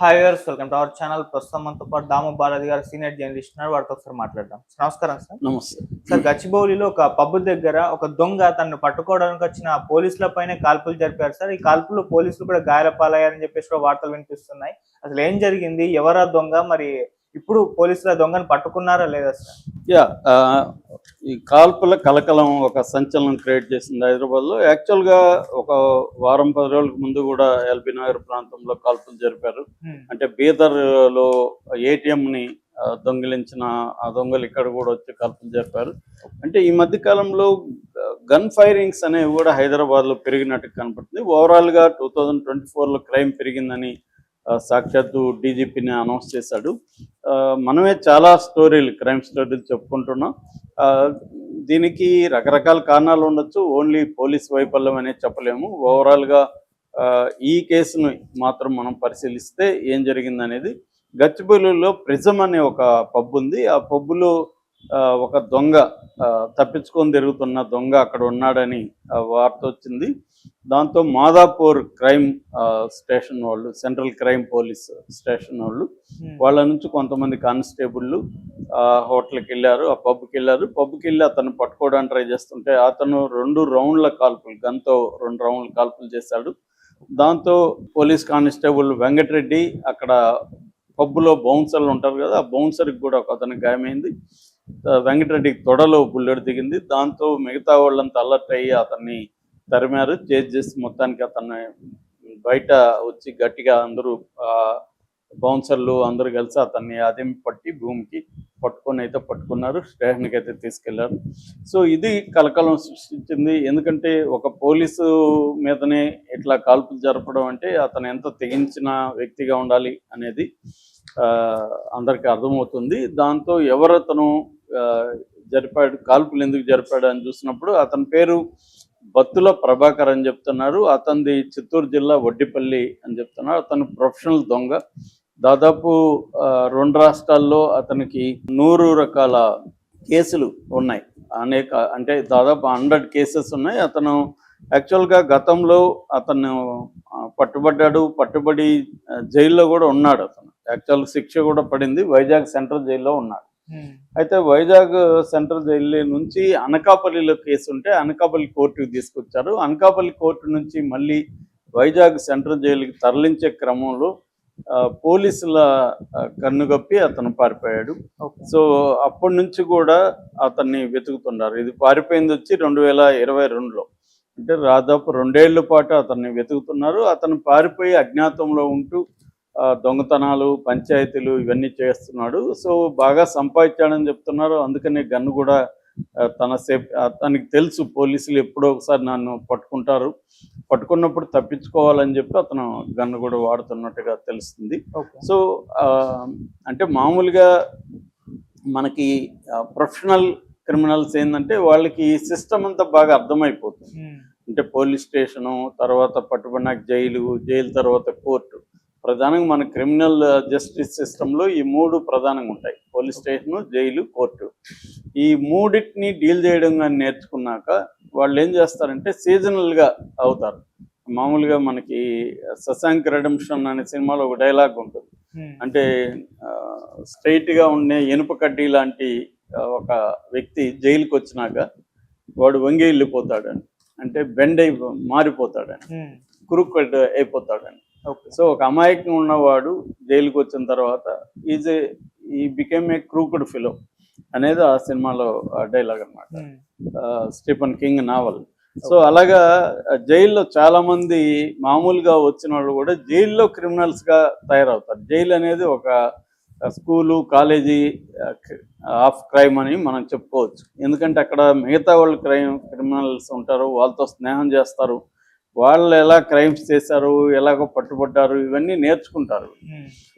Hi viewers welcome to our channel ప్రస్తుతం మనతో పాటు దాము బాలాజీ గారు సీనియర్ జర్నలిస్ట్ ఉన్నారు. వారితో ఒకసారి మాట్లాడదాం. నమస్కారం సార్. నమస్తే. సార్ గచ్చిబౌలిలో ఒక పబ్ దగ్గర ఒక దొంగ తనను పట్టుకోవడానికి వచ్చిన పోలీసుల పైన కాల్పులు జరిపారు సార్. ఈ కాల్పుల్లో పోలీసులు కూడా గాయాల పాలయ్యారని చెప్పేసి కూడా వార్తలు వినిపిస్తున్నాయి. అసలు ఏం జరిగింది? ఎవరా దొంగ? మరి ఇప్పుడు పోలీసుల దొంగను పట్టుకున్నారా లేదా సార్? యా ఈ కాల్పుల కలకలం ఒక సంచలనం క్రియేట్ చేసింది హైదరాబాద్లో. యాక్చువల్గా ఒక వారం పది రోజులకు ముందు కూడా ఎల్బీ నగర్ ప్రాంతంలో కాల్పులు జరిపారు. హ్మ్. అంటే బీదర్లో ఏటీఎంని దొంగిలించిన ఆ దొంగలు ఇక్కడ కూడా వచ్చి కాల్పులు జరిపారు. అంటే ఈ మధ్య కాలంలో గన్ ఫైరింగ్స్ అనేవి కూడా హైదరాబాద్లో పెరిగినట్టు కనపడుతుంది. ఓవరాల్గా టూ థౌజండ్ ట్వంటీ ఫోర్లో క్రైమ్ పెరిగిందని సాక్షాత్తు డీజీపీని అనౌన్స్ చేశాడు. ఆ, మనమే చాలా స్టోరీలు క్రైమ్ స్టోరీలు చెప్పుకుంటున్నాం. ఆ, దీనికి రకరకాల కారణాలు ఉండొచ్చు. ఓన్లీ పోలీస్ వైఫల్యం అనేది చెప్పలేము. ఓవరాల్గా ఆ, ఈ కేసును మాత్రం మనం పరిశీలిస్తే ఏం జరిగింది అనేది గచ్చిబౌలిలో ప్రిజం అనే ఒక పబ్ ఉంది. ఆ పబ్బులో ఆ, ఒక దొంగ తప్పించుకొని తిరుగుతున్న దొంగ అక్కడ ఉన్నాడని ఆ, వార్త వచ్చింది. దాంతో మాదాపూర్ క్రైమ్ స్టేషన్ వాళ్ళు సెంట్రల్ క్రైమ్ పోలీస్ స్టేషన్ వాళ్ళు హ్మ్. వాళ్ళ నుంచి కొంతమంది కానిస్టేబుళ్ళు ఆ హోటల్కి వెళ్ళారు ఆ పబ్కి వెళ్ళారు. పబ్కి వెళ్ళి అతను పట్టుకోవడానికి ట్రై చేస్తుంటే అతను రెండు రౌండ్ల కాల్పులు గన్తో రెండు రౌండ్ల కాల్పులు చేశాడు. దాంతో పోలీస్ కానిస్టేబుల్ వెంకటరెడ్డి అక్కడ పబ్బులో బౌన్సర్లు ఉంటారు కదా ఆ బౌన్సర్కి కూడా ఒక అతనికి గాయమైంది. వెంకటరెడ్డికి తొడలో బుల్లెట్ దిగింది. దాంతో మిగతా వాళ్ళంతా అలర్ట్ అయ్యి అతన్ని తరిమారు చేజ్ చేసి మొత్తానికి అతను బయట వచ్చి గట్టిగా అందరూ బౌన్సర్లు అందరూ కలిసి అతన్ని అదేం పట్టి భూమికి పట్టుకొని అయితే పట్టుకున్నారు స్టేషన్కి అయితే తీసుకెళ్ళారు. సో ఇది కలకలం సృష్టించింది. ఎందుకంటే ఒక పోలీసు మీదనే ఇట్లా కాల్పులు జరపడం అంటే అతను ఎంత తెగించిన వ్యక్తిగా ఉండాలి అనేది ఆ, అందరికీ అర్థమవుతుంది. దాంతో ఎవరు అతను జరిపాడు కాల్పులు ఎందుకు జరిపాడు అని చూసినప్పుడు అతని పేరు బత్తుల ప్రభాకర్ అని చెప్తున్నారు. అతనిది చిత్తూరు జిల్లా వడ్డిపల్లి అని చెప్తున్నారు. అతను ప్రొఫెషనల్ దొంగ. దాదాపు రెండు రాష్ట్రాల్లో అతనికి నూరు రకాల కేసులు ఉన్నాయి. అనేక అంటే దాదాపు హండ్రెడ్ కేసెస్ ఉన్నాయి. అతను యాక్చువల్గా గతంలో అతను పట్టుబడ్డాడు. పట్టుబడి జైల్లో కూడా ఉన్నాడు అతను. యాక్చువల్ శిక్ష కూడా పడింది. వైజాగ్ సెంట్రల్ జైల్లో ఉన్నాడు. అయితే వైజాగ్ సెంట్రల్ జైలు నుంచి అనకాపల్లిలో కేసు ఉంటే అనకాపల్లి కోర్టుకు తీసుకొచ్చారు. అనకాపల్లి కోర్టు నుంచి మళ్ళీ వైజాగ్ సెంట్రల్ జైలుకి తరలించే క్రమంలో పోలీసుల కన్నుగప్పి అతను పారిపోయాడు. సో అప్పటి నుంచి కూడా అతన్ని వెతుకుతున్నారు. ఇది పారిపోయింది వచ్చి రెండు వేల ఇరవై రెండులో. అంటే దాదాపు రెండేళ్ళ పాటు అతన్ని వెతుకుతున్నారు. అతను పారిపోయి అజ్ఞాతంలో ఉంటూ దొంగతనాలు పంచాయతీలు ఇవన్నీ చేస్తున్నాడు. సో బాగా సంపాదించాడని చెప్తున్నారు. అందుకనే గన్ను కూడా తన సేఫ్ తనకి తెలుసు పోలీసులు ఎప్పుడో ఒకసారి నన్ను పట్టుకుంటారు. పట్టుకున్నప్పుడు తప్పించుకోవాలని చెప్పి అతను గన్ను కూడా వాడుతున్నట్టుగా తెలుస్తుంది. సో అంటే మామూలుగా మనకి ప్రొఫెషనల్ క్రిమినల్స్ ఏంటంటే వాళ్ళకి ఈ సిస్టమ్ అంతా బాగా అర్థమైపోతుంది. అంటే పోలీస్ స్టేషను తర్వాత పట్టుబడినాక జైలు జైలు తర్వాత కోర్టు. ప్రధానంగా మన క్రిమినల్ జస్టిస్ సిస్టంలో ఈ మూడు ప్రధానంగా ఉంటాయి పోలీస్ స్టేషను జైలు కోర్టు ఈ మూడింటిని డీల్ చేయడం కానీ నేర్చుకున్నాక వాళ్ళు ఏం చేస్తారంటే సీజనల్గా అవుతారు మామూలుగా మనకి శశాంక్ రెడమ్షన్ అనే సినిమాలో ఒక డైలాగ్ ఉంటుంది. అంటే స్ట్రైట్గా ఉండే ఇనుప కడ్డీ లాంటి ఒక వ్యక్తి జైలుకి వచ్చినాక వాడు వంగి వెళ్ళిపోతాడని అంటే బెండ్ అయి మారిపోతాడని. కురుక్కడ్ అయిపోతాడని. సో ఒక అమాయకం ఉన్నవాడు జైలుకి వచ్చిన తర్వాత ఈజ్ ఈ బికెమ్ ఏ క్రూకుడ్ ఫిలో అనేది ఆ సినిమాలో డైలాగ్ అన్నమాట. హ్మ్. ఆ, స్టీఫన్ కింగ్ నావల్. సో అలాగా జైల్లో చాలా మంది మామూలుగా వచ్చిన వాళ్ళు కూడా జైల్లో క్రిమినల్స్గా తయారవుతారు. జైలు అనేది ఒక స్కూలు కాలేజీ ఆఫ్ క్రైమ్ అని మనం చెప్పుకోవచ్చు. ఎందుకంటే అక్కడ మిగతా వాళ్ళు క్రైమ్ క్రిమినల్స్ ఉంటారు వాళ్ళతో స్నేహం చేస్తారు. వాళ్ళు ఎలా క్రైమ్స్ చేశారు ఎలాగో పట్టుబడ్డారు ఇవన్నీ నేర్చుకుంటారు.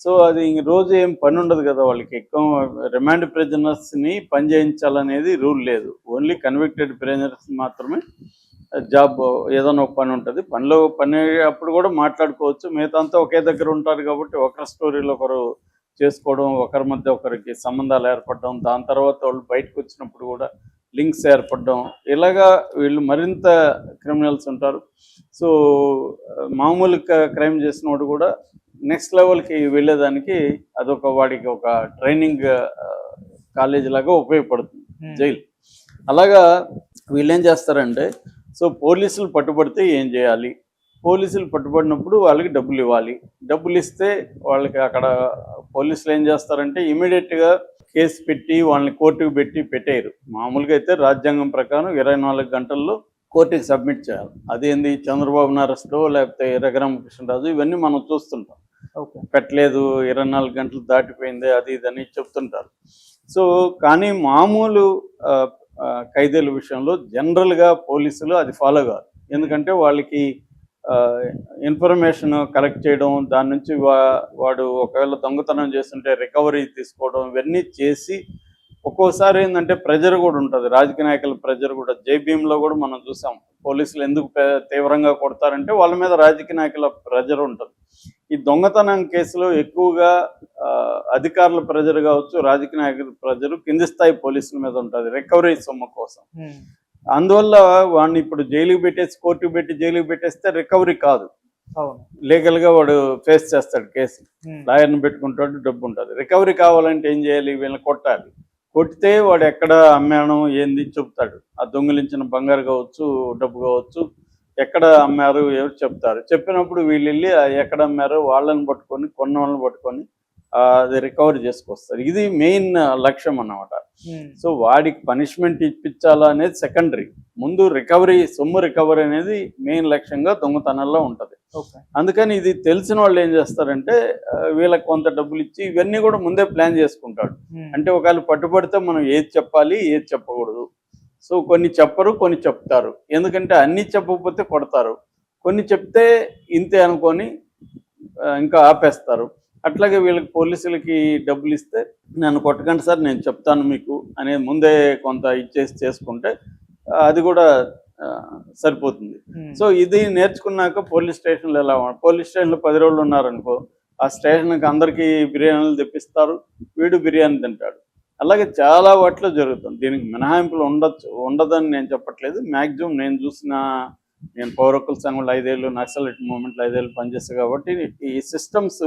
సో అది రోజు ఏం పని ఉండదు కదా వాళ్ళకి. ఎక్కువ రిమాండ్ ప్రిజనర్స్ని పని చేయించాలనేది రూల్ లేదు. ఓన్లీ కన్విక్టెడ్ ప్రిజనర్స్ మాత్రమే జాబ్ ఏదైనా ఒక పని ఉంటుంది. పనిలో పని అప్పుడు కూడా మాట్లాడుకోవచ్చు. మిగతా అంతా ఒకే దగ్గర ఉంటారు కాబట్టి ఒకరి స్టోరీలో ఒకరు చేసుకోవడం ఒకరి మధ్య ఒకరికి సంబంధాలు ఏర్పడడం దాని తర్వాత వాళ్ళు బయటకు వచ్చినప్పుడు కూడా లింక్స్ ఏర్పడడం ఇలాగా వీళ్ళు మరింత క్రిమినల్స్ ఉంటారు. సో మామూలు క్రైమ్ చేసినోడు కూడా నెక్స్ట్ లెవెల్కి వెళ్ళేదానికి అదొక వాడికి ఒక ట్రైనింగ్ కాలేజ్ లాగా ఉపయోగపడుతుంది. జైలు. అలాగా వీళ్ళు ఏం చేస్తారంటే సో పోలీసులు పట్టుబడితే ఏం చేయాలి? పోలీసులు పట్టుబడినప్పుడు వాళ్ళకి డబ్బులు ఇవ్వాలి. డబ్బులు ఇస్తే వాళ్ళకి అక్కడ పోలీసులు ఏం చేస్తారంటే ఇమీడియట్గా కేసు పెట్టి వాళ్ళని కోర్టుకు పెట్టి పెట్టేయరు. మామూలుగా అయితే రాజ్యాంగం ప్రకారం ఇరవై నాలుగు గంటల్లో కోర్టుకి సబ్మిట్ చేయాలి. అదేంది చంద్రబాబు అరెస్టో లేకపోతే రఘురామకృష్ణరాజు ఇవన్నీ మనం చూస్తుంటాం. ఓకే. పెట్టలేదు ఇరవై నాలుగు గంటలు దాటిపోయింది అది ఇది అని చెప్తుంటారు. సో కానీ మామూలు ఖైదీల విషయంలో జనరల్గా పోలీసులు అది ఫాలో కాదు ఎందుకంటే వాళ్ళకి ఇన్ఫర్మేషన్ కలెక్ట్ చేయడం దాని నుంచి వా- వాడు ఒకవేళ దొంగతనం చేస్తుంటే రికవరీ తీసుకోవడం ఇవన్నీ చేసి ఒక్కోసారి ఏంటంటే ప్రెజర్ కూడా ఉంటుంది. రాజకీయ నాయకుల ప్రెజర్ కూడా. జేబీఎంలో కూడా మనం చూసాం పోలీసులు ఎందుకు తీవ్రంగా కొడతారంటే వాళ్ళ మీద రాజకీయ నాయకుల ప్రెజర్ ఉంటుంది. ఈ దొంగతనం కేసులో ఎక్కువగా ఆ, అధికారుల ప్రెజర్ కావచ్చు రాజకీయ నాయకుల ప్రెజర్ కింది స్థాయి పోలీసుల మీద ఉంటుంది. రికవరీ సొమ్ము కోసం. అందువల్ల వాడిని ఇప్పుడు జైలుకి పెట్టేసి కోర్టుకు పెట్టి జైలుకి పెట్టేస్తే రికవరీ కాదు. లీగల్గా వాడు ఫేస్ చేస్తాడు కేసు. లాయర్ని పెట్టుకుంటాడు డబ్బు ఉంటుంది. రికవరీ కావాలంటే ఏం చేయాలి? వీళ్ళని కొట్టాలి. కొట్టితే వాడు ఎక్కడ అమ్మాను ఏంది చెప్తాడు. ఆ దొంగిలించిన బంగారు కావచ్చు డబ్బు కావచ్చు ఎక్కడ అమ్మారు ఎవరు చెప్తారు. చెప్పినప్పుడు వీళ్ళు వెళ్ళి ఎక్కడ అమ్మారో వాళ్ళని పట్టుకొని కొన్న వాళ్ళని పట్టుకొని అది రికవర్ చేసుకొస్తారు. ఇది మెయిన్ లక్ష్యం అన్నమాట. సో వాడికి పనిష్మెంట్ ఇప్పించాలా అనేది సెకండరీ ముందు రికవరీ సొమ్ము రికవరీ అనేది మెయిన్ లక్ష్యంగా దొంగతనంలో ఉంటుంది. అందుకని ఇది తెలిసిన వాళ్ళు ఏం చేస్తారంటే వీళ్ళకి కొంత డబ్బులు ఇచ్చి ఇవన్నీ కూడా ముందే ప్లాన్ చేసుకుంటాడు. ఉమ్. అంటే ఒకవేళ పట్టుబడితే మనం ఏది చెప్పాలి ఏది చెప్పకూడదు. సో కొన్ని చెప్పరు కొన్ని చెప్తారు. ఎందుకంటే అన్ని చెప్పకపోతే కొడతారు. కొన్ని చెప్తే ఇంతే అనుకొని ఇంకా ఆపేస్తారు. అట్లాగే వీళ్ళకి పోలీసులకి డబ్బులు ఇస్తే నన్ను కొట్టకండి సార్ నేను చెప్తాను మీకు అనేది ముందే కొంత ఇచ్చేసి చేసుకుంటే అది కూడా సరిపోతుంది. ఉమ్. సో ఇది నేర్చుకున్నాక పోలీస్ స్టేషన్లో ఎలా పోలీస్ స్టేషన్లో పది రోజులు ఉన్నారనుకో ఆ స్టేషన్కి అందరికీ బిర్యానీలు తెప్పిస్తారు వీడు బిర్యానీ తింటాడు. అలాగే చాలా వాటిలో జరుగుతుంది. దీనికి మినహాయింపులు ఉండొచ్చు ఉండదని నేను చెప్పట్లేదు. మ్యాక్సిమం నేను చూసిన నేను పౌర హక్కుల సంఘంలో ఐదేళ్ళు నక్సలైట్ మూవ్మెంట్లో ఐదేళ్ళు పనిచేస్తాను కాబట్టి ఈ సిస్టమ్స్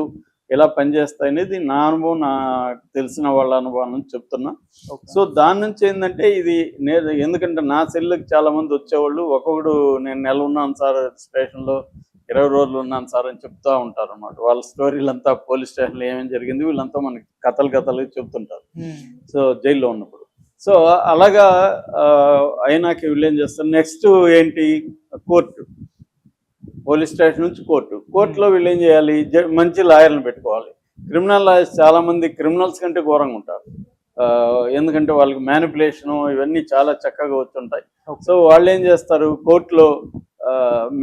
ఎలా పనిచేస్తాయి అనేది నా అనుభవం నా తెలిసిన వాళ్ళ అనుభవం నుంచి చెప్తున్నా. సో దాని నుంచి ఏంటంటే ఇది నేను ఎందుకంటే నా సెల్లుకి చాలా మంది వచ్చేవాళ్ళు ఒక్కొక్కడు నేను నెల ఉన్నాను సార్ స్టేషన్లో ఇరవై రోజులు ఉన్నాను సార్ అని చెప్తా ఉంటారు అనమాట వాళ్ళ స్టోరీలు అంతా పోలీస్ స్టేషన్లో ఏమేమి జరిగింది వీళ్ళంతా మనకి కథలు కథలు చెప్తుంటారు. సో జైల్లో ఉన్నప్పుడు. సో అలాగా అయినాక వీళ్ళు ఏం చేస్తారు? నెక్స్ట్ ఏంటి? కోర్టు. పోలీస్ స్టేషన్ నుంచి కోర్టు. కోర్టులో వీళ్ళు ఏం చేయాలి? మంచి లాయర్లను పెట్టుకోవాలి. క్రిమినల్ లాయర్స్ చాలా మంది క్రిమినల్స్ కంటే ఘోరంగా ఉంటారు. ఎందుకంటే వాళ్ళకి మ్యానిపులేషన్ ఇవన్నీ చాలా చక్కగా వచ్చుంటాయి. సో వాళ్ళు ఏం చేస్తారు? కోర్టులో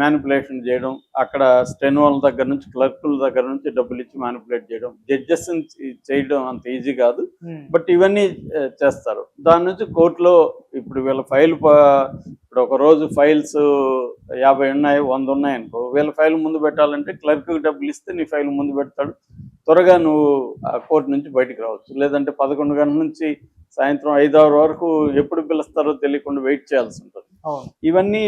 మ్యానిపులేషన్ చేయడం అక్కడ స్టెనోల దగ్గర నుంచి క్లర్కుల దగ్గర నుంచి డబ్బులు ఇచ్చి మ్యానిపులేట్ చేయడం జడ్జెస్ చేయడం అంత ఈజీ కాదు. బట్ ఇవన్నీ చేస్తారు. దాని నుంచి కోర్టులో ఇప్పుడు వీళ్ళ ఫైల్ ఇప్పుడు ఒక రోజు ఫైల్స్ యాభై ఉన్నాయి వంద ఉన్నాయి అనుకో. వీళ్ళ ఫైల్ ముందు పెట్టాలంటే క్లర్క్కి డబ్బులు ఇస్తే నీ ఫైల్ ముందు పెడతాడు. త్వరగా నువ్వు ఆ కోర్టు నుంచి బయటికి రావచ్చు. లేదంటే పదకొండు గంటల నుంచి సాయంత్రం ఐదు ఆరు వరకు ఎప్పుడు పిలుస్తారో తెలియకుండా వెయిట్ చేయాల్సి ఉంటుంది. ఇవన్నీ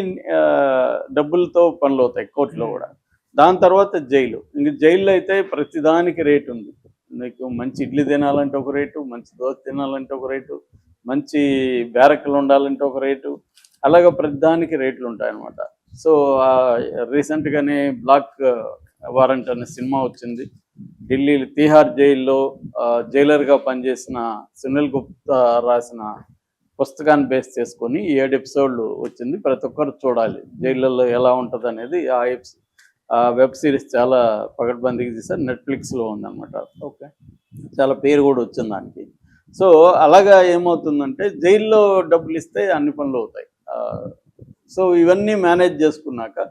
డబ్బులతో పనులు అవుతాయి కోర్టులో కూడా. దాని తర్వాత జైలు. ఇంక జైల్లో అయితే ప్రతిదానికి రేటు ఉంది. నీకు మంచి ఇడ్లీ తినాలంటే ఒక రేటు మంచి దోశ తినాలంటే ఒక రేటు మంచి బ్యారక్లు ఉండాలంటే ఒక రేటు అలాగ ప్రతిదానికి రేట్లు ఉంటాయన్నమాట. సో రీసెంట్గానే బ్లాక్ వారెంట్ అనే సినిమా వచ్చింది. ఢిల్లీ తిహార్ జైల్లో జైలర్గా పనిచేసిన సునీల్ గుప్తా రాసిన పుస్తకాన్ని బేస్ చేసుకొని ఏడు ఎపిసోడ్లు వచ్చింది. ప్రతి ఒక్కరు చూడాలి. జైళ్ళల్లో ఎలా ఉంటుంది అనేది ఆ ఎప్స్ ఆ వెబ్ సిరీస్ చాలా పగడ్బందీకి తీసారు నెట్ఫ్లిక్స్లో ఉందన్నమాట. ఓకే. చాలా పేరు కూడా వచ్చింది దానికి. సో అలాగా ఏమవుతుందంటే జైల్లో డబ్బులు ఇస్తే అన్ని పనులు అవుతాయి. సో ఇవన్నీ మేనేజ్ చేసుకున్నాక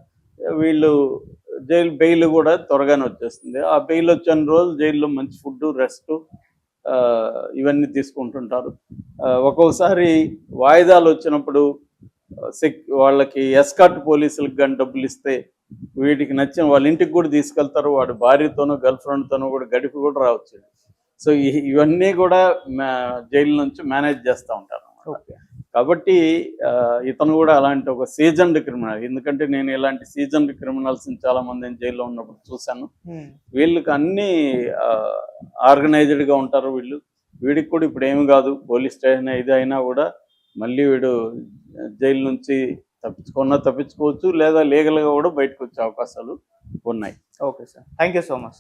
వీళ్ళు జైలు బెయిల్ కూడా త్వరగానే వచ్చేస్తుంది. ఆ బెయిల్ వచ్చిన రోజు జైల్లో మంచి ఫుడ్ రెస్ట్ ఇవన్నీ తీసుకుంటుంటారు. ఒక్కోసారి ఒక్కొక్కసారి వాయిదాలు వచ్చినప్పుడు సెక్ వాళ్ళకి ఎస్కాట్ పోలీసులకు కానీ డబ్బులు ఇస్తే వీటికి నచ్చిన వాళ్ళ ఇంటికి కూడా తీసుకెళ్తారు. వాడి భార్యతోనో గర్ల్ ఫ్రెండ్తోనూ కూడా గడిపి కూడా రావచ్చు. సో ఇవన్నీ కూడా మా- జైలు నుంచి మేనేజ్ చేస్తూ ఉంటారు అన్నమాట. ఓకే. కాబట్టి ఇతను కూడా అలాంటి ఒక సీజన్డ్ క్రిమినల్. ఎందుకంటే నేను ఇలాంటి సీజన్డ్ క్రిమినల్స్ చాలా మందిని జైల్లో ఉన్నప్పుడు చూశాను. వీళ్ళకి అన్ని ఆర్గనైజ్డ్గా ఉంటారు వీళ్ళు. వీడికి కూడా ఇప్పుడు ఏమి కాదు. పోలీస్ స్టేషన్ ఇది అయినా కూడా మళ్ళీ వీడు జైలు నుంచి తప్పించుకున్నా తప్పించుకోవచ్చు లేదా లీగల్గా కూడా బయటకు వచ్చే అవకాశాలు ఉన్నాయి. Okay sir. Thank you so much